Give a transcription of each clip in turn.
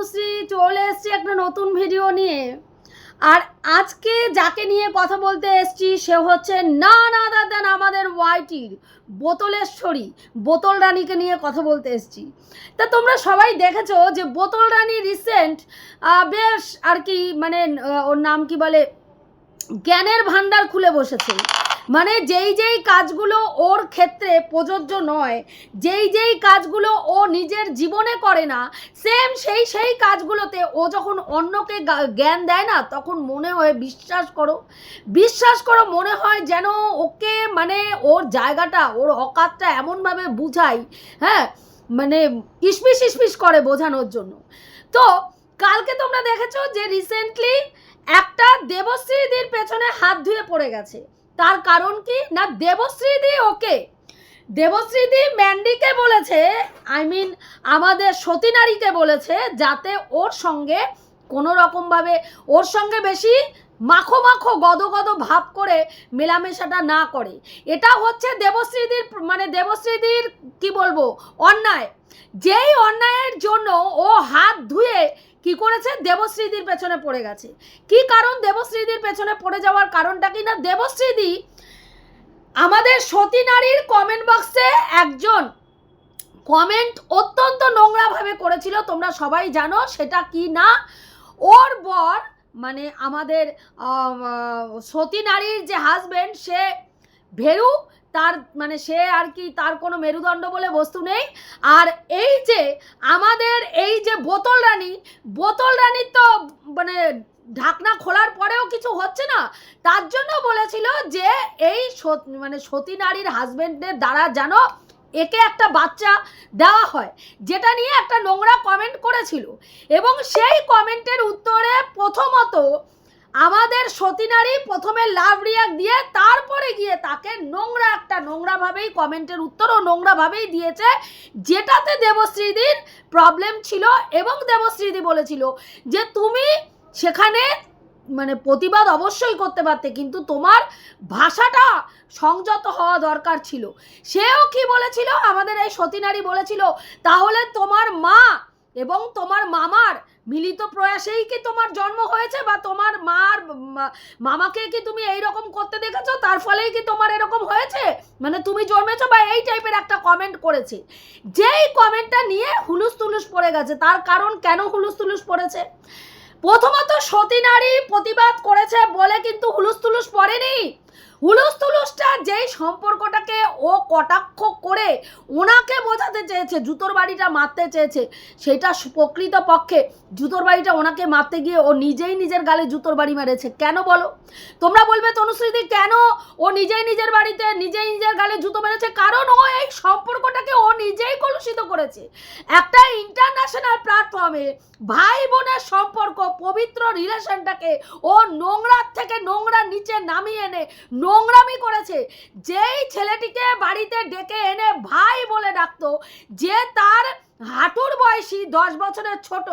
তনুশ্রী চলে এসছি একটা নতুন ভিডিও নিয়ে। আর আজকে যাকে নিয়ে কথা বলতে এসছি, সে হচ্ছে না না দাদান আমাদের ওয়াইটির বোতলেশ্বরী, বোতল রানীকে নিয়ে কথা বলতে এসছি। তা তোমরা সবাই দেখেছ যে বোতল রানী রিসেন্ট বেশ আর কি মানে ওর নাম কি বলে, জ্ঞানের ভান্ডার খুলে বসেছে। মানে যেই যেই কাজগুলো ওর ক্ষেত্রে প্রযোজ্য নয়, যেই যেই কাজগুলো ও নিজের জীবনে করে না সেম সেই সেই কাজগুলোতে ও যখন অন্যকে জ্ঞান দেয় না, তখন মনে হয় বিশ্বাস করো বিশ্বাস করো মনে হয় যেন ওকে মানে ওর জায়গাটা, ওর অকাতটা এমনভাবে বুঝাই হ্যাঁ মানে ইসপিস ইসপিস করে বোঝানোর জন্য। তো কালকে তোমরা দেখেছ যে রিসেন্টলি একটা দেবশ্রীদির পেছনে হাত ধুয়ে পড়ে গেছে। তার কারণ কি? না, দেবশ্রীদি ওকে। দেবশ্রীদি ম্যান্ডিকে বলেছে আই মিন আমাদের সতীনারীকে বলেছে যাতে ওর সঙ্গে কোনো রকমভাবে, ওর সঙ্গে বেশি মাখো মাখো, গদ গদ ভাব করে মেলামেশাটা না করে। এটা হচ্ছে দেবশ্রীদির মানে দেবশ্রীদির, কি বলব, অন্যায়। যেই অন্যায়ের জন্য ও হাত ধুয়ে কি করেছে? দেবশ্রীদির পেছনে পড়ে গেছে। কি কারণ দেবশ্রীদির পেছনে পড়ে যাওয়ার কারণটা কি না? দেবশ্রীদি আমাদের সতী নারীর কমেন্ট বক্সে একজন কমেন্ট অত্যন্ত নোংরাভাবে করেছিল, তোমরা সবাই জানো সেটা কি না? ওর বর মানে আমাদের সতী নারীর যে হাজবেন্ড সে ভেরু তার মানে সে আর কি তার কোনো মেরুদণ্ড বলে বস্তু নেই। আর এই যে আমাদের এই যে বোতল রানী, বোতল রানীর তো মানে ঢাকনা খোলার পরেও কিছু হচ্ছে না। তার জন্য বলেছিল যে এই মানে সতী নারীর হাজবেন্ডের দ্বারা যেন একে একটা বাচ্চা দেওয়া হয়। যেটা নিয়ে একটা নোংরা কমেন্ট করেছিল। এবং সেই কমেন্টের উত্তরে প্রথমত আমাদের সতীনারী প্রথমে লাভ রিয়াক দিয়ে তারপরে গিয়ে তাকে নোংরা একটা নোংরাভাবেই কমেন্টের উত্তরও নোংরাভাবেই দিয়েছে, যেটাতে দেবশ্রীদির প্রবলেম ছিল এবং দেবশ্রীদি বলেছিল যে তুমি সেখানে মানে প্রতিবাদ অবশ্যই করতে পারতে, কিন্তু তোমার ভাষাটা সংযত হওয়া দরকার ছিল। সেও কি বলেছিল? আমাদের এই সতীনারী বলেছিল, তাহলে তোমার মা এবং তোমার মামার মিলিত প্রয়াসেই কি তোমার জন্ম হয়েছে বা তোমার মার মামাকে কি তুমি এই রকম করতে দেখেছ? তার ফলেই কি তোমার এরকম হয়েছে? মানে তুমি জন্মেছো বা এই টাইপের একটা কমেন্ট করেছে। যেই কমেন্টটা নিয়ে হুলুস তুলুস পড়ে গেছে, তার কারণ কেন হুলুস তুলুস পড়েছে? প্রথমত সতী নারী প্রতিবাদ করেছে বলে কিন্তু হুলুস তুলুস পড়েনি। হুলুস তুলুসটা যেই সম্পর্কটাকে ও কটাক্ষ করে ওনাকে বোঝাতে চেয়েছে, জুতোর বাড়িটা মারতে চেয়েছে, সেটা প্রকৃত পক্ষে জুতোর বাড়িটা ওনাকে মারতে গিয়ে ও নিজেই নিজের গালে জুতোর বাড়ি মেরেছে। কেন বলো? তোমরা বলবে, তনুশ্রীদি, কেন ও নিজেই নিজের বাড়িতে নিজেই নিজের গালে জুতো মেরেছে? কারণ ও এই সম্পর্কটাকে ও নিজেই কলুষিত করেছে। একটা ইন্টারন্যাশনাল প্ল্যাটফর্মে ভাই বোনের সম্পর্ক, পবিত্র রিলেশনটাকে ও নোংরার থেকে নোংরা নিচে নামিয়ে এনে নোংরামি করেছে। যেই ছেলেটিকে বাড়িতে ডেকে এনে ভাই বলে ডাকতো যে তার হাঁটুর বয়সী দশ বছরের ছোট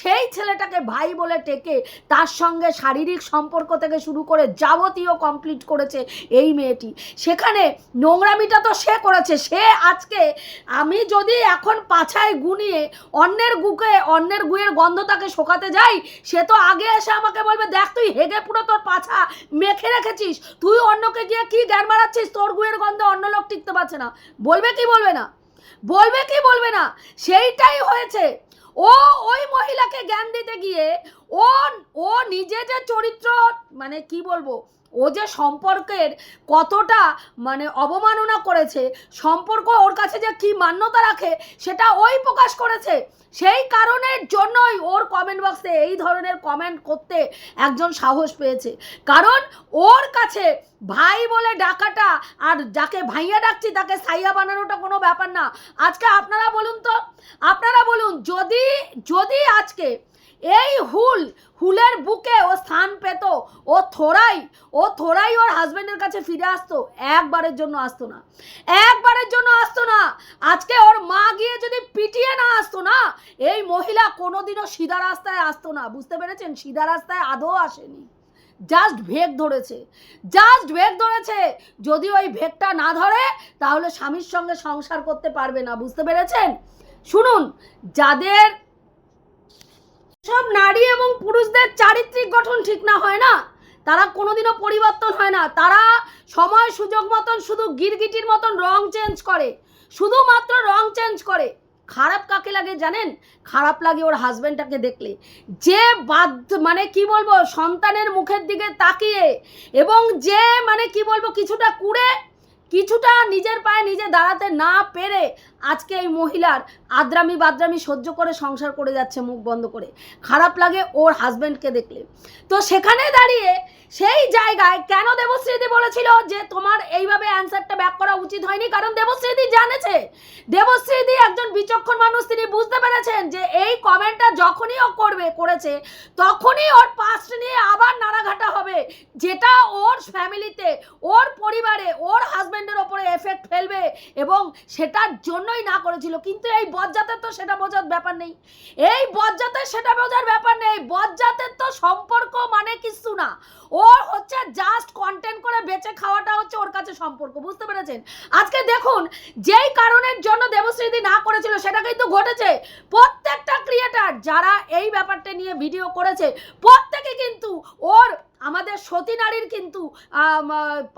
সেই ছেলেটাকে ভাই বলে টেকে তার সঙ্গে শারীরিক সম্পর্ক থেকে শুরু করে যাবতীয় কমপ্লিট করেছে এই মেয়েটি। সেখানে নোংরামিটা তো সে করেছে। সে আজকে আমি যদি এখন পাছায় গুনিয়ে অন্যের গুকে অন্যের গুয়ের গন্ধ তাকে শোকাতে যাই, সে তো আগে এসে আমাকে বলবে, দেখ তুই হেগে পুরো তোর পাছা মেখে রেখেছিস। তুই অন্যকে গিয়ে কি জ্ঞান মারাচ্ছিস তোর গুয়ের গন্ধে অন্য লোক টিকতে পারছে না। বলবে কি বলবে না? বলবে কি বলবে না? সেইটাই হয়েছে। ও ওই মহিলাকে জ্ঞান দিতে গিয়ে ও ও নিজে যে চরিত্র মানে কি বলব? ও যে সম্পর্কের কতটা মানে অবমাননা করেছে, সম্পর্ক ওর কাছে যে কি মান্যতা রাখে, সেটা ওই প্রকাশ করেছে। সেই কারণের জন্যই ওর কমেন্ট বক্সে এই ধরনের কমেন্ট করতে একজন সাহস পেয়েছে। কারণ ওর কাছে ভাই বলে ডাকাটা আর যাকে ভাইয়া ডাকছি তাকে সাইয়া বানানোটা কোনো ব্যাপার না। আজকে আপনারা বলুন তো, আপনারা বলুন, যদি যদি আজকে এই হুল, হুলের বুকে ও স্থান পেত। ও থোড়াই ও থোড়াই ওর হাজবেন্ডের কাছে ফিরে আসতো। একবারের জন্য আসতো না। একবারের জন্য আসতো না। আজকে ওর মা গিয়ে যদি পিটিয়ে না আসতো না, এই মহিলা কোনোদিনও সিধা রাস্তায় আসতো না। বুঝতে পেরেছেন? সিধা রাস্তায় আদৌ আসেনি। জাস্ট ভেগ ধরেছে। জাস্ট ভেগ ধরেছে। যদি ওই ভেগটা না ধরে, তাহলে স্বামীর সঙ্গে সংসার করতে পারবে না। বুঝতে পেরেছেন? শুনুন, যাদের সব নারী এবং পুরুষদের চারিত্রিক গঠন ঠিক না হয় না। তারা কোনোদিনও পরিবর্তন হয় না। তারা সময় সুযোগ মতন শুধু গিরগিটির মতন রং চেঞ্জ করে। শুধুমাত্র রং চেঞ্জ করে। খারাপ কাকে লাগে জানেন? খারাপ লাগে ওর হাজব্যান্ডটাকে দেখলে। যে বাধ্য মানে কি বলব, সন্তানের মুখের দিকে তাকিয়ে এবং যে মানে কি বলব, কিছুটা কুড়ে, কিছুটা নিজের পায়ে নিজে দাঁড়াতে না পেরে আজকে এই মহিলার আদ্রামি বাদ্রামি সহ্য করে সংসার করে যাচ্ছে মুখ বন্ধ করে। খারাপ লাগে ওর হাজব্যান্ডকে দেখলে। তো সেখানে দাঁড়িয়ে সেই জায়গায় কেন দেবশ্রীদি বলেছিল যে তোমার এইভাবে অ্যান্সারটা ব্যাক করা উচিত হয়নি? কারণ দেবশ্রীদি জানেছে। দেবশ্রীদি একজন বিচক্ষণ মানুষ, তিনি বুঝতে পেরেছেন যে এই কমেন্টটা যখনই ও করবে, করেছে, তখনই ওর পাস্ট নিয়ে আবার নাড়াঘাটা হবে। যেটা ওর ফ্যামিলিতে ওর পরিবারে, ওর হাজব্যান্ডের ওপরে এফেক্ট ফেলবে এবং সেটার জন্যই না করেছিল, কিন্তু এই বজ্জাতের তো সেটা বোঝার ব্যাপার নেই। এই বজ্জাতের সেটা বোঝার ব্যাপার নেই, বজ্জাতের তো সম্পর্ক মানে কিছু না। ওর হচ্ছে জাস্ট কন্টেন্ট করে বেঁচে খাওয়াটা হচ্ছে ওর কাছে সম্পর্ক, বুঝতে পেরেছেন? আজকে দেখুন, যেই কারণের জন্য দেবশ্রীদি না করেছিল, সেটা কিন্তু ঘটেছে। প্রত্যেকটা ক্রিয়েটার যারা এই ব্যাপারটা নিয়ে ভিডিও করেছে, প্রত্যেকে কিন্তু ওর আমাদের সতী নারীর কিন্তু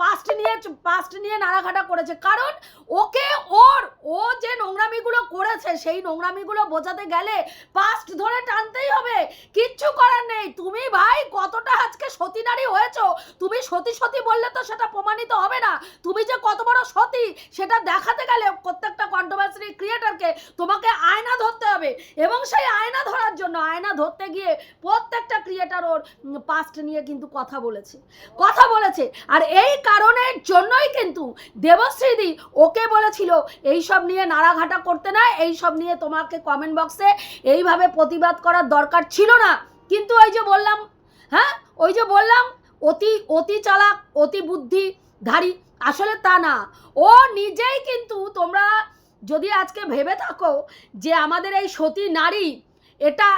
পাস্ট নিয়ে পাস্ট নিয়ে নাড়াঘাটা করেছে। কারণ ওকে ওর, ও যে নোংরামিগুলো করেছে, সেই নোংরামিগুলো বোঝাতে গেলে পাস্ট ধরে টানতেই হবে। কিচ্ছু করার নেই। তুমি ভাই কতটা আজকে সতী নারী হয়েছো? তুমি সতী সতী বললে তো সেটা প্রমাণিত হবে না। তুমি যে কত বড় সতী, সেটা দেখাতে গেলে প্রত্যেকটা কন্ট্রোভার্সি ক্রিয়েটারকে তোমাকে আয়না ধরতে হবে। এবং সেই আয়না ধরার জন্য, আয়না ধরতে গিয়ে প্রত্যেকটা ক্রিয়েটার ওর পাস্ট নিয়ে কিন্তু কথা বলেছে কথা বলেছে। আর এই কারণের জন্যই কিন্তু দেবশ্রীদি ওকে বলেছিল, এই সব নিয়ে নাড়াঘাটা করতে না, এই সব নিয়ে তোমাকে কমেন্ট বক্সে এইভাবে প্রতিবাদ করার দরকার ছিল না। কিন্তু ওই যে বললাম হ্যাঁ? ওই যে বললাম, অতি অতি চালাক, অতি বুদ্ধিধারী। আসলে তা না। ও নিজেই কিন্তু তোমরা যদি আজকে ভেবে থাকো যে আমাদের এই সতী নারী এটা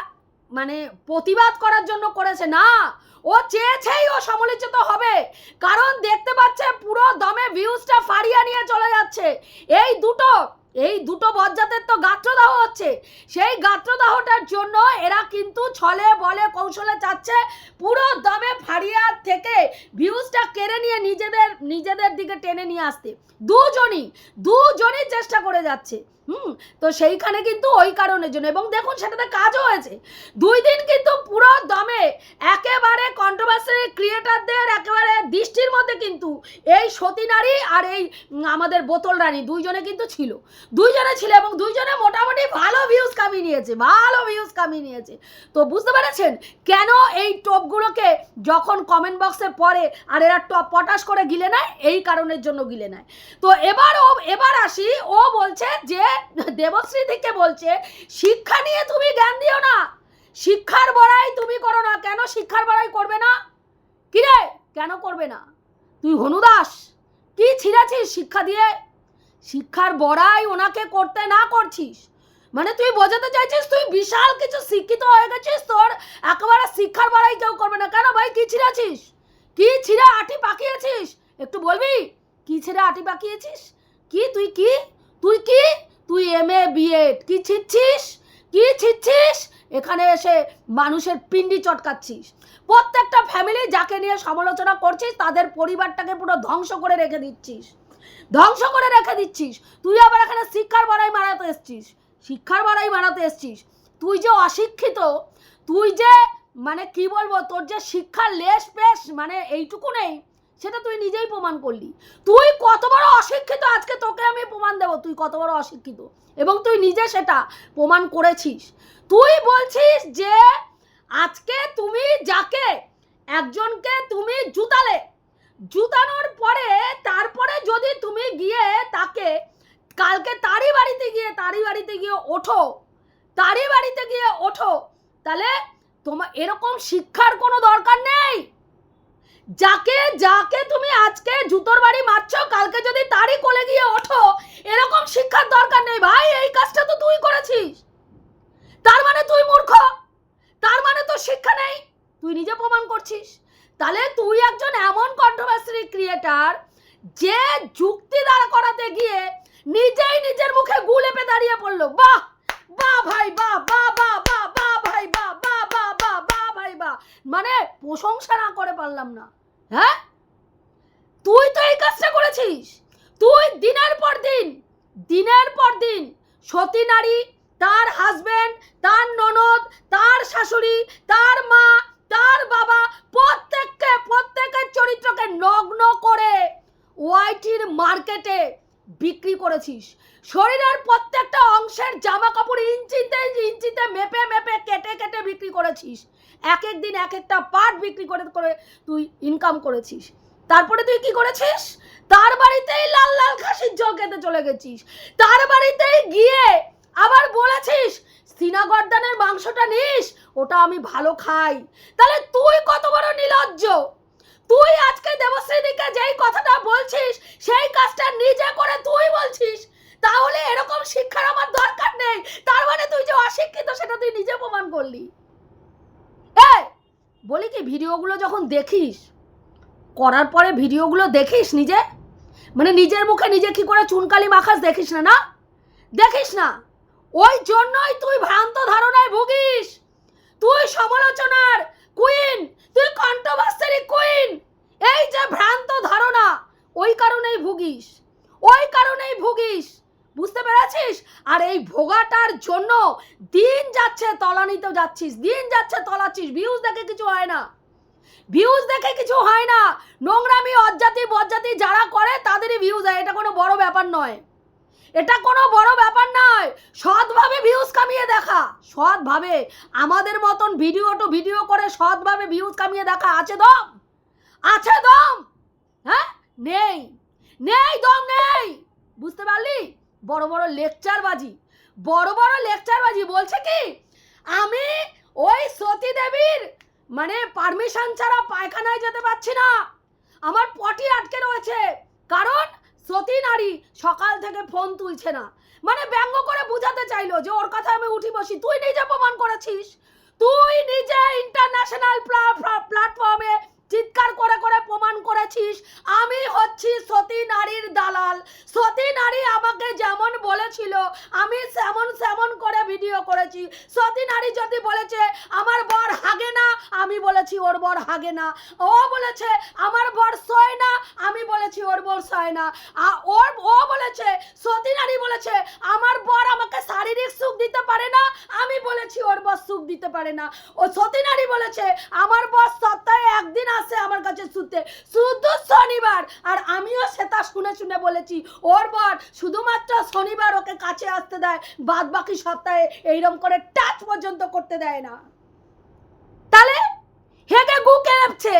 মানে প্রতিবাদ করার জন্য করেছে, না। ও চেয়েছেই ও সমালোচিত হবে। কারণ দেখতে পাচ্ছে পুরো দমে ভিউজটা ফাড়িয়ে নিয়ে চলে যাচ্ছে। এই দুটো এই দুটো বজ্জাতের তো গাত্রদাহ হচ্ছে। সেই গাত্রদাহটার জন্য এরা কিন্তু ছলে বলে কৌশলে চাচ্ছে পুরো দমে ফাড়িয়ার থেকে ভিউজটা কেড়ে নিয়ে নিজেদের নিজেদের দিকে টেনে নিয়ে আসতে। দুজনই দুজনই চেষ্টা করে যাচ্ছে। হুম, তো সেইখানে কিন্তু ওই কারণের জন্য। এবং দেখুন সেটাতে কাজও হয়েছে। দুই দিন কিন্তু পুরো দমে একেবারে কন্ট্রোভার্সি ক্রিয়েটারদের একেবারে দৃষ্টির মধ্যে কিন্তু এই সতী নারী আর এই আমাদের বোতল রানী দুইজনে কিন্তু ছিল। দুইজনে ছিল এবং দুইজনে মোটামুটি ভালো ভিউজ কামিয়ে নিয়েছে, ভালো ভিউজ কামিয়ে নিয়েছে। তো বুঝতে পেরেছেন কেন এই টপগুলোকে যখন কমেন্ট বক্সে পড়ে আর এরা টপ পটাশ করে গিলে নেয়? এই কারণের জন্য গিলে নেয়। তো এবার ও, এবার আসি, ও বলছে যে, দেবশ্রী থেকে বলছে, শিক্ষা নিয়ে তুমি জ্ঞান দিও না। শিক্ষার বড়াই তুমি করো না। কেন শিক্ষার বড়াই করবে না? কিরে কেন করবে না? তুই হনুদাস, কি ছিঁড়াছিস শিক্ষা দিয়ে? শিক্ষার বড়াই ওনাকে করতে না করছিস? মানে তুই বোঝাতে চাইছিস তুই বিশাল কিছু শিক্ষিত হয়ে গেছিস তোর? একেবারে শিক্ষার বড়াই কেউ করবে না। কেন ভাই? কি ছিঁড়াছিস? কি ছিঁড়ে আটি পাকিয়েছিস? একটু বলবি? কি ছিঁড়ে আটি পাকিয়েছিস? কি? তুই কি? তুই কি? তুই এম এ বিএড কি ছিচ্ছিস কি ছিচ্ছিস এখানে এসে মানুষের পিন্ডি চটকাচ্ছিস। প্রত্যেকটা ফ্যামিলি যাকে নিয়ে সমালোচনা করছিস, তাদের পরিবারটাকে পুরো ধ্বংস করে রেখে দিচ্ছিস। ধ্বংস করে রেখে দিচ্ছিস। তুই আবার এখানে শিক্ষার বড়াই মারাতে এসছিস। শিক্ষার বড়াই মারাতে এসছিস। তুই যে অশিক্ষিত, তুই যে মানে কি বলব, তোর যে শিক্ষার লেশ পেশ মানে এইটুকু নেই, সেটা তুই নিজেই প্রমাণ করলি। তুই কত বড় অশিক্ষিত, আজকে তোকে আমি প্রমাণ দেবো, তুই কত বড় অশিক্ষিত। এবং তুই নিজে সেটা প্রমাণ করেছিস। তুই বলছিস যে আজকে তুমি যাকে, একজনকে তুমি জুতালে। জুতানোর পরে, তারপরে যদি তুমি গিয়ে তাকে, কালকে তারই বাড়িতে গিয়ে, তারই বাড়িতে গিয়ে ওঠো, তারই বাড়িতে গিয়ে ওঠো, তাহলে তোমার এরকম শিক্ষার কোনো দরকার নেই। যাকে যাকে তুমি আজকে জুতোর বাড়ি মারছো, কালকে যদি তারই কোলে গিয়ে ওঠো, এরকম শিক্ষার দরকার নেই। ভাই, এই কাজটা তো তুই করেছিস। তার মানে তুই মূর্খ। তার মানে তোর শিক্ষা নেই? তুই নিজে প্রমাণ করছিস? তাহলে তুই একজন এমন কন্ট্রোভার্সি ক্রিয়েটার যে যুক্তি দাঁড়া করাতে গিয়ে নিজেই নিজের মুখে গুলেপে দাঁড়িয়ে পড়ল। বাহ! বাহ ভাই, বাহ বাহ বাহ বাহ বাহ ভাই, বাহ বাহ বাহ প্রশংসা না করে পারলাম না। হ্যাঁ? তুই তো এই কাজটা করেছিস। তুই দিনের পর দিন, দিনের পর দিন সতী নারী তার হাজবেন্ড তার ননদ, তার শাশুড়ি, তার মা, তার বাবা প্রত্যেককে, প্রত্যেকের চরিত্রকে নগ্ন করে ওয়াইটির মার্কেটে বিক্রি করেছিস। শরীরের প্রত্যেকটা অংশের জামা কাপড় ইঞ্চিতে ইঞ্চিতে মেপে মেপে, কেটে কেটে বিক্রি করেছিস। এক এক দিন, এক একটা পার্ট বিক্রি করে করে তুই ইনকাম করেছিস। তারপরে তুই কি করেছিস? তার বাড়িতেই লাল লাল খাসির জল খেতে চলে গেছিস। তার বাড়িতেই গিয়ে আবার বলেছিস সিনা গর্দানের মাংসটা নিস, ওটা আমি ভালো খাই। তাহলে তুই কত বড় নির্লজ্জ তুই আজকে দেবশ্রীদিকে যেই কথাটা বলছিস, সেই কাজটা নিজে করে তুই বলছিস। তাহলে এরকম শিক্ষার আমার দরকার নেই। তার মানে তুই যে অশিক্ষিত, সেটা তুই নিজে প্রমাণ করলি। বলি কি, ভিডিওগুলো যখন দেখিস, করার পরে ভিডিওগুলো দেখিস নিজে? মানে নিজের মুখে নিজে কি করে চুনকালি মাখাস দেখিস না না? দেখিস না? ওই জন্যই তুই ভ্রান্ত ধারণায় ভুগিস। তুই সমালোচনার কুইন তুই কন্ট্রোভার্সারি কুইন এই যে ভ্রান্ত ধারণা, ওই কারণেই ভুগিস। ওই কারণেই ভুগিস। বুঝতে পেরেছিস? আর এই ভোগাটার জন্য দিন যাচ্ছে, তলানিতে যাচ্ছিস। দিন যাচ্ছে, তলাচ্ছিস। ভিউজ দেখে কিছু হয় না। ভিউজ দেখে কিছু হয় না। নোংরামি, অজ্জাতি, বজ্জাতি যারা করে, তাদেরই ভিউজ হয়। এটা কোনো বড় ব্যাপার নয়। এটা কোনো বড় ব্যাপার নয়। সৎভাবে ভিউজ কামিয়ে দেখা। সৎভাবে। আমাদের মতন ভিডিও টু ভিডিও করে সৎভাবে ভিউজ কামিয়ে দেখা। আছে দম? আছে দম? হ্যাঁ? নেই। নেই, দম নেই। বুঝতে পারলি? বড় বড় লেকচার বাজি বড় বড় লেকচার বাজি বলছে কি? আমি ওই সতী দেবীর মানে পারমিশন ছাড়া পায়খানায় যেতে পারছি না। আমার পটি আটকে রয়েছে। কারণ সতী নারী সকাল থেকে ফোন তুলছে না। মানে ব্যঙ্গ করে বুঝাতে চাইলো যে ওর কথা আমি উঠি বসি। তুই নিজে প্রমাণ করেছিস? তুই নিজে ইন্টারন্যাশনাল প্ল্যাটফর্মে চিৎকার করে করে প্রমাণ করেছিস। আমি হচ্ছি সতী নারীর দালাল। সতী নারী আমাকে যেমন বলেছিল, আমি সেমন সেমন করেছি। সতী নারী যদি বলেছে, আমার বর হাগে না, আমি বলেছি, ওর বর হাগে না। ও বলেছে, আমার বর সয় না, আমি বলেছি, ওর বর সয় না। ওর, ও বলেছে, সতী নারী বলেছে, আমার বর আমাকে শারীরিক সুখ দিতে পারে না, আমি বলেছি, ওর বর সুখ দিতে পারে না। ও সতী নারী বলেছে, আমার বর সপ্তাহে একদিন আসে আমার কাছে শুতে। শুধু শনিবার, আর আমিও সেটা শুনে শুনে বলেছি, ওর বর শুধুমাত্র শনিবার ওকে কাছে আসতে দেয় বাদ বাকি সপ্তাহে এইরকম করে টাচ পর্যন্ত করতে দেয় না। তাহলে হেগে গু কেলাপছে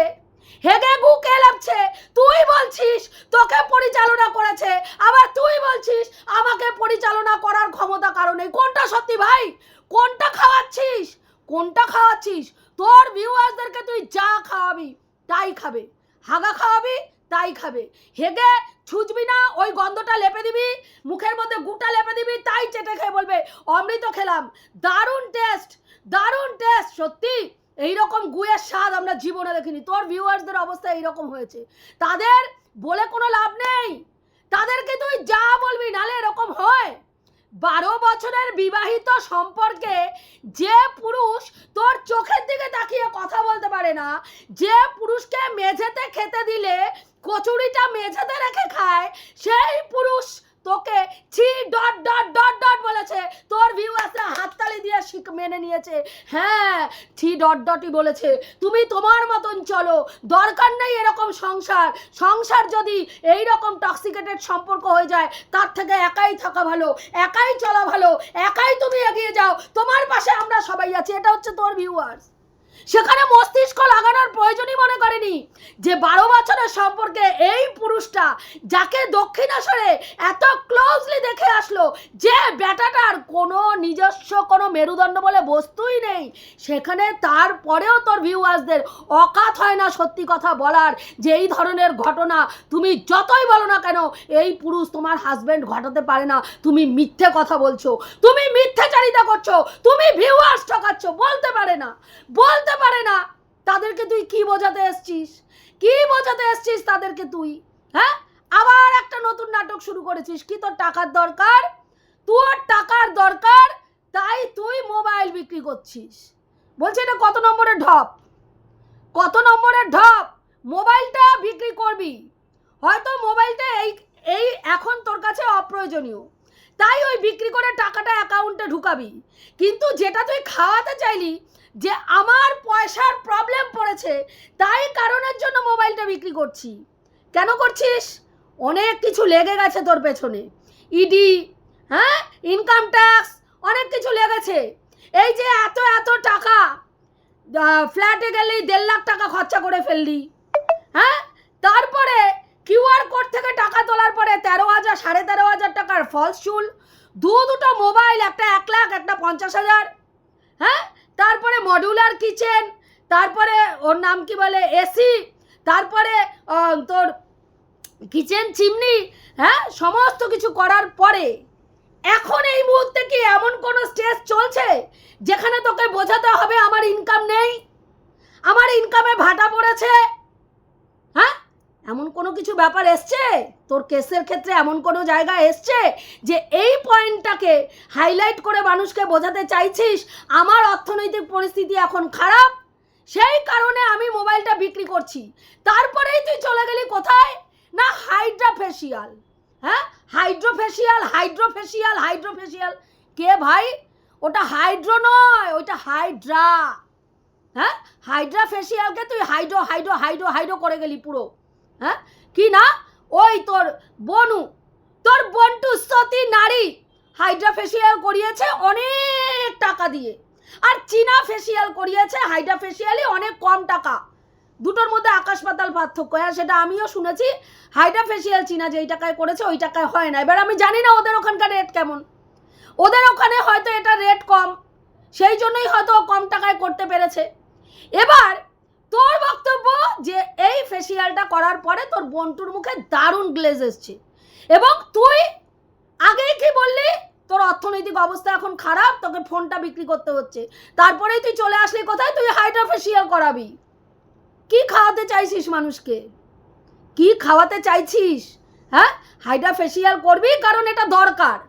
হেগে গু কেলাপছে তুই বলছিস তোকে পরিচালনা করেছে, আবার তুই বলছিস আমাকে পরিচালনা করার ক্ষমতা কারণে কোনটা সত্যি ভাই? কোনটা খাওয়াচ্ছিস? কোনটা খাওয়াচ্ছিস? তোর ভিউয়ার্সদেরকে তুই যা খাওয়াবি, তাই খাবে। হাগা খাওয়াবি তাই খাবে। হেগে ছুঁচবি না, ওই গন্ধটা লেপে দিবি, মুখের মধ্যে গুটা লেপে দিবি, তাই চেটে খেয়ে বলবে, অমৃত খেলাম, দারুণ টেস্ট দারুণ টেস্ট, সত্যি? এইরকম গুয়ের স্বাদ আমরা জীবনে দেখিনি। তোর ভিউয়ার্সদের অবস্থা এইরকম হয়েছে। তাদের বলে কোনো লাভ নেই। তাদেরকে তুই যা বলবি, নালে এরকম হয়। বারো বছরের বিবাহিত সম্পর্কে যে পুরুষ তোর চোখের দিকে তাকিয়ে কথা বলতে পারে না, যে পুরুষকে মেঝেতে খেতে দিলে কচুরিটা মেঝেতে রেখে খায়, সেই পুরুষ তোকে ছি, ডট ডট ডট ডট বলেছে। তোর ভিউয়ার্সরা হাততালি দিয়ে শিখ, মেনে নিয়েছে। হ্যাঁ ছি, ডট, ডটই বলেছে। তুমি তোমার মতন চলো। দরকার নেই এরকম সংসার। সংসার যদি এই রকম টক্সিকেটেড সম্পর্ক হয়ে যায়, তার থেকে একাই থাকা ভালো, একাই চলা ভালো, একাই তুমি এগিয়ে যাও। তোমার পাশে আমরা সবাই আছি। এটা হচ্ছে তোর ভিউয়ার্স সেখানে মস্তিষ্ক লাগানোর প্রয়োজনই মনে করেনি যে বারো বছরের সম্পর্কে এই পুরুষটা যাকে দক্ষিণেশ্বরে এত ক্লোজলি দেখে আসলো যে বেটাটার কোনো নিজস্ব কোনো মেরুদণ্ড বলে বস্তুই নেই, সেখানে তারপরেও তোর ভিউয়ার্সদের অকাত হয় না সত্যি কথা বলার যে এই ধরনের ঘটনা। তুমি যতই বলো না কেন, এই পুরুষ তোমার হাজবেন্ড ঘটাতে পারে না। তুমি মিথ্যে কথা বলছো, তুমি মিথ্যাচারিতা করছ, তুমি ভিউয়ার্স ঠকাচ্ছ, বলতে পারে না, বলতে পারে না। তাদেরকে তুই কি বোঝাতে এসছিস? কি বোঝাতে এসছিস তাদেরকে তুই? হ্যাঁ? আবার একটা নতুন নাটক শুরু করেছিস। কি তোর টাকার দরকার? তোর টাকার দরকার, তাই তুই মোবাইল বিক্রি করছিস। বলছি এটা কত নম্বরের ঢপ? কত নম্বরের ঢপ? মোবাইলটা বিক্রি করবি। হয়তো মোবাইলটা এই এই এখন তোর কাছে অপ্রয়োজনীয়। তাই ওই বিক্রি করে টাকাটা অ্যাকাউন্টে ঢুকাবি। কিন্তু যেটা তুই খাওয়াতে চাইলি যে আমার পয়সার প্রবলেম পড়েছে, তাই কারণের জন্য মোবাইলটা বিক্রি করছি। কেন করছিস? অনেক কিছু লেগে গেছে তোর পেছনে। ইডি হ্যাঁ? ইনকাম ট্যাক্স অনেক কিছু লেগেছে। এই যে এত এত টাকা ফ্ল্যাটে গেলেই দেড় লাখ টাকা খরচা করে ফেললি হ্যাঁ? তারপরে কিউআর কোড থেকে টাকা তোলার পরে তেরো হাজার, সাড়ে তেরো হাজার টাকার ফলস চুল, দু দুটো মোবাইল একটা এক লাখ, একটা পঞ্চাশ হাজার হ্যাঁ? তারপরে মডিউলার কিচেন তারপরে ওর নাম কি বলে? এসি তারপরে তোর কিচেন চিমনি হ্যাঁ? সমস্ত কিছু করার পরে এখন এই মুহূর্তে কি এমন কোনো স্টেজ চলছে যেখানে তোকে বোঝাতে হবে আমার ইনকাম নেই? আমার ইনকামে ভাটা পড়েছে? হ্যাঁ? এমন কোনো কিছু ব্যাপার এসছে? তোর কেসের ক্ষেত্রে এমন কোনো জায়গা এসছে যে এই পয়েন্টটাকে হাইলাইট করে মানুষকে বোঝাতে চাইছিস? আমার অর্থনৈতিক পরিস্থিতি এখন খারাপ। সেই কারণে আমি মোবাইলটা বিক্রি করছি। তারপরেই তুই চলে গেলি কোথায়? না হাইড্রা ফেসিয়াল হ্যাঁ? Hydro facial hydro facial hydro facial. কে ভাই? ওটা হাইড্রো নয়, ওইটা হাইড্রা। হ্যাঁ? হাইড্রা ফেসিয়ালকে তুই হাইড্রো হাইড্রো হাইড্রো হাইড্রো করে গেলি পুরো। হ্যাঁ? কি না? ওই তোর বনু, তোর বন্টু সতী নারী হাইড্রা ফেসিয়াল করিয়েছে অনেক টাকা দিয়ে। আর চীনা ফেসিয়াল করিয়েছে হাইড্রা ফেসিয়ালই অনেক কম টাকা। দুটোর মধ্যে আকাশ পাতাল পার্থক্য। হ্যাঁ সেটা আমিও শুনেছি। হাইড্রা ফেসিয়াল চীনা যেই টাকায় করেছে, ওই টাকায় হয় না। এবার আমি জানি না ওদের ওখানকার রেট কেমন। ওদের ওখানে হয়তো এটা রেট কম। সেই জন্যই হয়তো কম টাকায় করতে পেরেছে। এবার তোর বক্তব্য যে এই ফেসিয়ালটা করার পরে তোর বন্টুর মুখে দারুণ গ্লেজ এসছে। এবং তুই আগেই কি বললি? তোর অর্থনৈতিক অবস্থা এখন খারাপ, তোকে ফোনটা বিক্রি করতে হচ্ছে। তারপরেই তুই চলে আসলি কোথায়? তুই হাইড্রা ফেসিয়াল করাবি। কি খাওয়াতে চাইছিস মানুষকে? কি খাওয়াতে চাইছিস? হ্যাঁ? হাইড্রা ফেসিয়াল করবি কারণ এটা দরকার।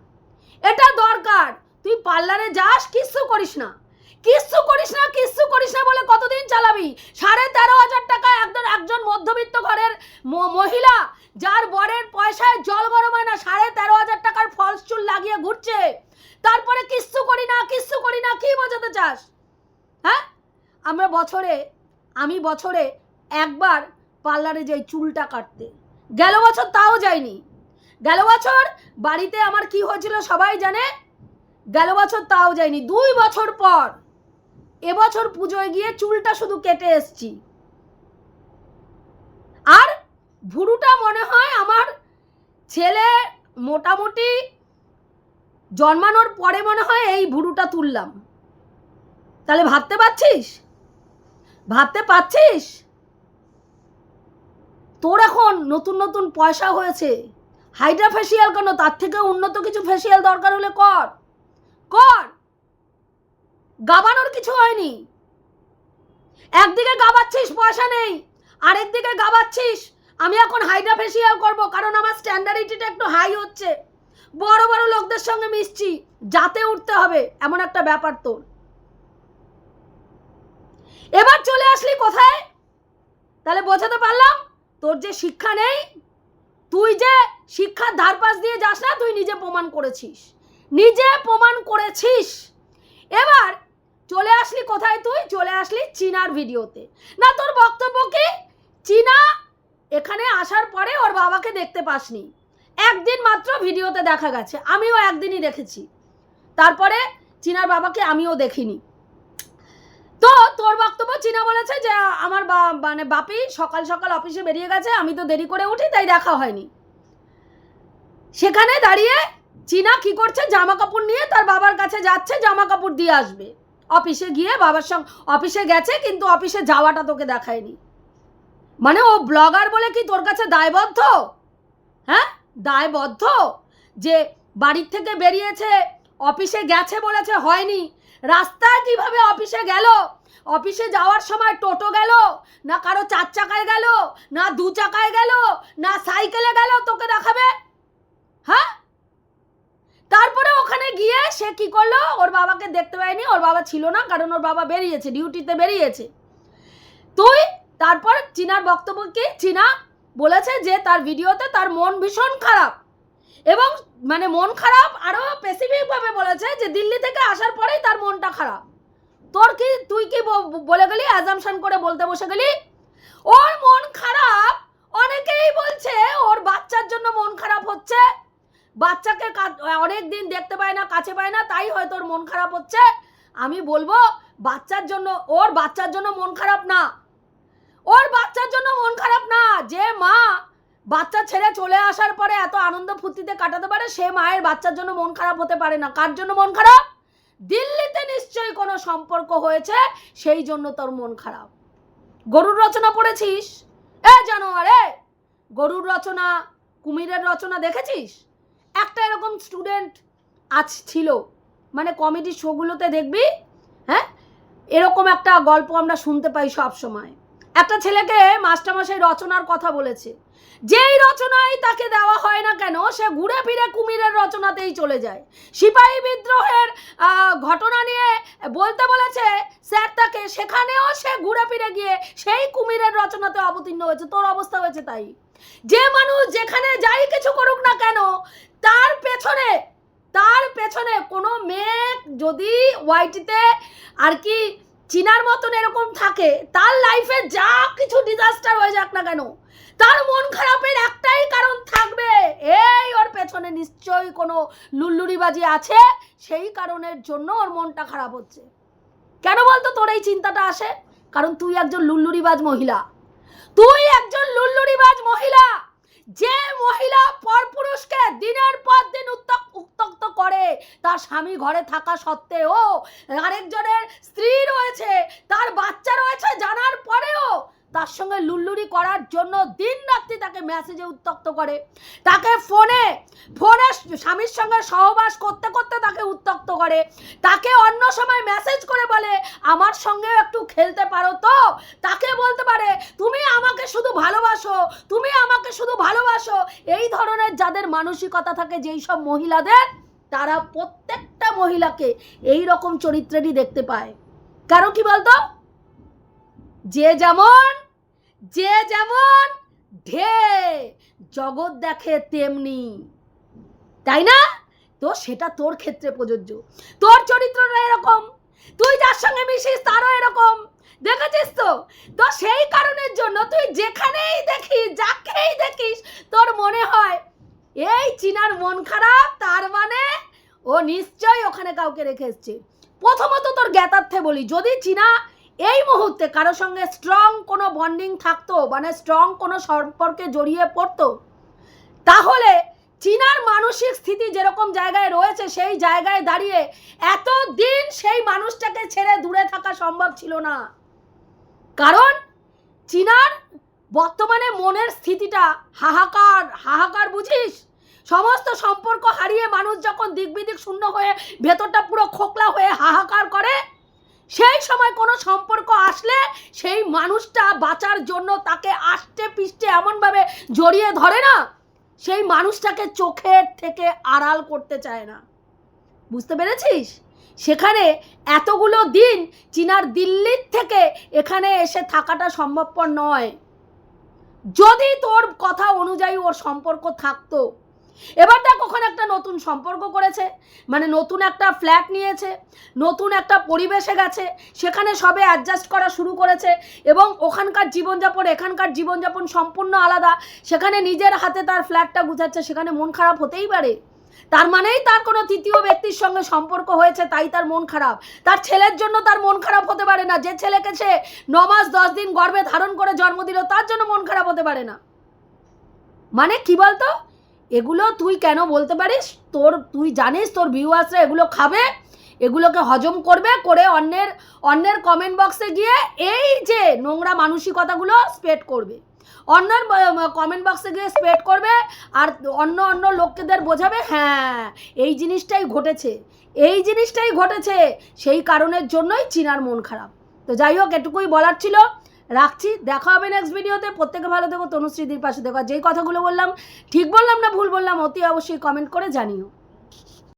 এটা দরকার। তুই পার্লারে যাস, কিচ্ছু করিস না। কিচ্ছু করিস না, কিচ্ছু করিস না বলে কতদিন চালাবি? সাড়ে তেরো হাজার টাকা একজন একজন মধ্যবিত্ত ঘরের মহিলা, যার বরের পয়সায় জল গরম হয় না, সাড়ে তেরো হাজার টাকার ফলস চুল লাগিয়ে ঘুরছে। তারপরে কিচ্ছু করি না, কিচ্ছু করি না, কি বোঝাতে চাস? হ্যাঁ? আমরা বছরে, আমি বছরে একবার পার্লারে যাই চুলটা কাটতে। গেল বছর তাও যাইনি। গেল বছর বাড়িতে আমার কি হয়েছিল সবাই জানে? গেল বছর তাও যাইনি। দুই বছর পর এবছর পুজোয় গিয়ে চুলটা শুধু কেটে এসছি। আর ভুরুটা মনে হয় আমার ছেলে মোটামুটি জন্মানোর পরে মনে হয় এই ভুরুটা তুললাম। তাহলে ভাবতে পারছিস? ভাবতে পারছিস? তোর এখন নতুন নতুন পয়সা হয়েছে। হাইড্রা ফেসিয়াল কেন? তার থেকে উন্নত কিছু ফেসিয়াল দরকার হলে কর। কর। গাবানোর কিছু হয়নি। একদিকে গাবাচ্ছিস, পয়সা নেই, আরেকদিকে গাবাচ্ছিস। আমি এখন হাইড্রা ফেসিয়াল করব, কারণ আমার স্ট্যান্ডার্ডিটিটা একটু হাই হচ্ছে। বড় বড় লোকদের সঙ্গে মিশছি, যাতে উঠতে হবে, এমন একটা ব্যাপার তোর। এবার চলে আসলি কোথায়? তাহলে বোঝাতে পারলাম, তোর যে শিক্ষা নেই, তুই যে শিক্ষার ধারপাস দিয়ে যাস না, তুই নিজে প্রমাণ করেছিস। নিজে প্রমাণ করেছিস। এবার চলে আসলি কোথায় তুই? চলে আসলি চীনার ভিডিওতে। না, তোর বক্তব্য কি? চীনা এখানে আসার পরে ওর বাবাকে দেখতে পাসনি। একদিন মাত্র ভিডিওতে দেখা গেছে, আমিও একদিনই দেখেছি। তারপরে চীনার বাবাকে আমিও দেখিনি। তো তোর বক্তব্য চীনা বলেছে যে, আমার বা- মানে বাপি সকাল সকাল অফিসে বেরিয়ে গেছে, আমি তো দেরি করে উঠি, তাই দেখা হয়নি। সেখানে দাঁড়িয়ে চীনা কি করছে? জামা কাপড় নিয়ে তার বাবার কাছে যাচ্ছে জামা কাপড় দিয়ে আসবে। অফিসে গিয়ে বাবার সঙ্গে, অফিসে গেছে কিন্তু অফিসে যাওয়াটা তোকে দেখায়নি। মানে ও ব্লগার বলে কি তোর কাছে দায়বদ্ধ? হ্যাঁ? দায়বদ্ধ? যে বাড়ির থেকে বেরিয়েছে, অফিসে গেছে বলেছে হয়নি। রাস্তায় কীভাবে অফিসে গেল? অফিসে যাওয়ার সময় টোটো গেল, না কারও চার চাকায় গেল, না দু চাকায় গেল, না সাইকেলে গেল, তোকে দেখাবে? হ্যাঁ? তারপরে ওখানে গিয়ে সে কি করল? ওর বাবাকে দেখতে পায়নি, ওর বাবা ছিল না, কারণ ওর বাবা বেরিয়েছে, ডিউটিতে বেরিয়েছে। তুই তারপর চীনার বক্তব্য কি? চীনা বলেছে যে তার ভিডিওতে তার মন ভীষণ খারাপ। এবং মানে মন খারাপ আরও স্পেসিফিকভাবে বলেছে যে দিল্লি থেকে আসার পরেই তার মনটা খারাপ। তোর কি, তুই কি বলে গেলি? অ্যাজামশন করে বলতে বসে গেলি? ওর মন খারাপ, অনেকেই বলছে ওর বাচ্চার জন্য মন খারাপ হচ্ছে। বাচ্চাকে অনেক দিন দেখতে পায় না, কাছে পায় না, তাই হয়তো ওর মন খারাপ হচ্ছে? আমি বলব, বাচ্চার জন্য, ওর বাচ্চার জন্য মন খারাপ না। ওর বাচ্চার জন্য মন খারাপ না। যে মা বাচ্চা ছেড়ে চলে আসার পরে এত আনন্দ ফুর্তিতে কাটাতে পারে, সে মায়ের বাচ্চার জন্য মন খারাপ হতে পারে না। কার জন্য মন খারাপ? দিল্লিতে নিশ্চয়ই কোনো সম্পর্ক হয়েছে, সেই জন্য তোর মন খারাপ। গরুর রচনা পড়েছিস? এ জানোয়ারে, গরুর রচনা, কুমিরের রচনা দেখেছিস? একটা এরকম স্টুডেন্ট আজ ছিল। মানে কমেডি শোগুলোতে দেখবি হ্যাঁ? এরকম একটা গল্প আমরা শুনতে পাই সব সময়। একটা ছেলেকে মাস্টারমশাই রচনার কথা বলেছে। যেই রচনাই তাকে দেওয়া হয় না কেন, সে ঘুরে ফিরে কুমিরের রচনাতেই চলে যায়। সিপাহী বিদ্রোহের ঘটনা নিয়ে বলতে বলেছে, স্যার তাকে সেখানেও সে ঘুরে ফিরে গিয়ে সেই কুমিরের রচনাতে অবতীর্ণ হয়েছে। তোর অবস্থা হয়েছে তাই। যে মানুষ যেখানে যাই কিছু করুক না কেন, তার পেছনে তার পেছনে কোনো মেয়ে যদি ওয়াইটিতে আর কি চিনার মতন এরকম থাকে, তার লাইফে যা কিছু ডিজাস্টার হয়ে যাক না কেন, তার মন খারাপের একটাই কারণ থাকবে, এই ওর পেছনে নিশ্চয়ই কোনো লুল্লুরিবাজি আছে, সেই কারণের জন্য ওর মনটা খারাপ হচ্ছে। কেন বলতো তোর এই চিন্তাটা আসে? কারণ তুই একজন লুল্লুরিবাজ মহিলা। তুই একজন লুল্লুরিবাজ মহিলা, যে মহিলা পরপুরুষকে দিনের পর দিন উত্তক উত্তক্ত করে, তার স্বামী ঘরে থাকা সত্ত্বেও আরেকজনের স্ত্রী রয়েছে, তার বাচ্চা রয়েছে জানার পরেও তার সঙ্গে লুল্লুরি করার জন্য দিন রাত্রি তাকে মেসেজে উত্তক্ত করে। তাকে ফোনে ফোনে স্বামীর সঙ্গে সহবাস করতে করতে তাকে উত্তক্ত করে। তাকে অন্য সময় মেসেজ করে বলে, আমার সঙ্গে একটু খেলতে পারো তো? তাকে বলতে পারে, তুমি আমাকে শুধু ভালোবাসো, তুমি আমাকে শুধু ভালোবাসো। এই ধরনের যাদের মানসিকতা থাকে, যেই সব মহিলাদের, তারা প্রত্যেকটা মহিলাকে এই রকম চরিত্রেরই দেখতে পায়। কারণ কি বলতো? যে যেমন যে যেমন ঢে জগৎ দেখে তেমনি। তাই না? তো সেটা তোর ক্ষেত্রে প্রযোজ্য। তোর চরিত্রটা এরকম, তুই যার সঙ্গে মিশিস তারও এরকম। দেখেছিস তো? তো সেই কারণের জন্য তুই যেখানেই দেখিস, যাকেই দেখিস, তোর মনে হয় এই চিনার মন খারাপ, তার মানে ও নিশ্চয়ই ওখানে কাউকে রেখে এসছে। প্রথমত তোর জ্ঞাতার্থে বলি, যদি চীনা এই মুহূর্তে কারোর সঙ্গে স্ট্রং কোনো বন্ডিং থাকতো? মানে স্ট্রং কোনো সম্পর্কে জড়িয়ে পড়তো? তাহলে চীনার মানসিক স্থিতি যেরকম জায়গায় রয়েছে, সেই জায়গায় দাঁড়িয়ে এত দিন সেই মানুষটাকে ছেড়ে দূরে থাকা সম্ভব ছিল না। কারণ চীনার বর্তমানে মনের স্থিতিটা হাহাকার হাহাকার বুঝিস? সমস্ত সম্পর্ক হারিয়ে মানুষ যখন দিকবিদিক শূন্য হয়ে ভেতরটা পুরো খোকলা হয়ে হাহাকার করে সেই সময় কোনো সম্পর্ক আসলে সেই মানুষটা বাঁচার জন্য তাকে আষ্টে পিষ্টে এমনভাবে জড়িয়ে ধরে না, সেই মানুষটাকে চোখের থেকে আড়াল করতে চায় না। বুঝতে পেরেছিস? সেখানে এতগুলো দিন চীনার দিল্লির থেকে এখানে এসে থাকাটা সম্ভবপর নয়। যদি তোর কথা অনুযায়ী ওর সম্পর্ক থাকতো এবার দেখ ওখানে একটা নতুন সম্পর্ক করেছে মানে নতুন একটা ফ্ল্যাট নিয়েছে, নতুন একটা পরিবেশে গেছে, সেখানে সবে অ্যাডজাস্ট করা শুরু করেছে এবং ওখানকার জীবনযাপন, এখানকার জীবনযাপন সম্পূর্ণ আলাদা, সেখানে নিজের হাতে তার ফ্ল্যাটটা গুছাচ্ছে, সেখানে মন খারাপ হতেই পারে। তার মানেই তার কোনো তৃতীয় ব্যক্তির সঙ্গে সম্পর্ক হয়েছে, তাই তার মন খারাপ। তার ছেলের জন্য তার মন খারাপ হতে পারে না, যে ছেলেকে সে ন মাস দশ দিন গর্ভে ধারণ করে জন্ম দিল, তার জন্য মন খারাপ হতে পারে না। মানে কি বলতো? এগুলো তুই কেন বলতে পারিস? তোর, তুই জানিস তোর ভিউয়ার্সরা এগুলো খাবে? এগুলোকে হজম করবে করে অন্যের অন্যের কমেন্ট বক্সে গিয়ে এই যে নোংরা মানসিকতাগুলো স্প্রেড করবে। অন্যের কমেন্ট বক্সে গিয়ে স্প্রেড করবে আর অন্য অন্য লোকদের বোঝাবে হ্যাঁ এই জিনিসটাই ঘটেছে। এই জিনিসটাই ঘটেছে। সেই কারণের জন্যই চীনার মন খারাপ। তো যাই হোক, এটুকুই বলার ছিল। রাখছি। দেখা হবে নেক্সট ভিডিওতে প্রত্যেকে ভালো থেকো। তনুশ্রীদির পাশে দেখো যেই কথাগুলো বললাম, ঠিক বললাম না ভুল বললাম, অতি অবশ্যই কমেন্ট করে জানিও।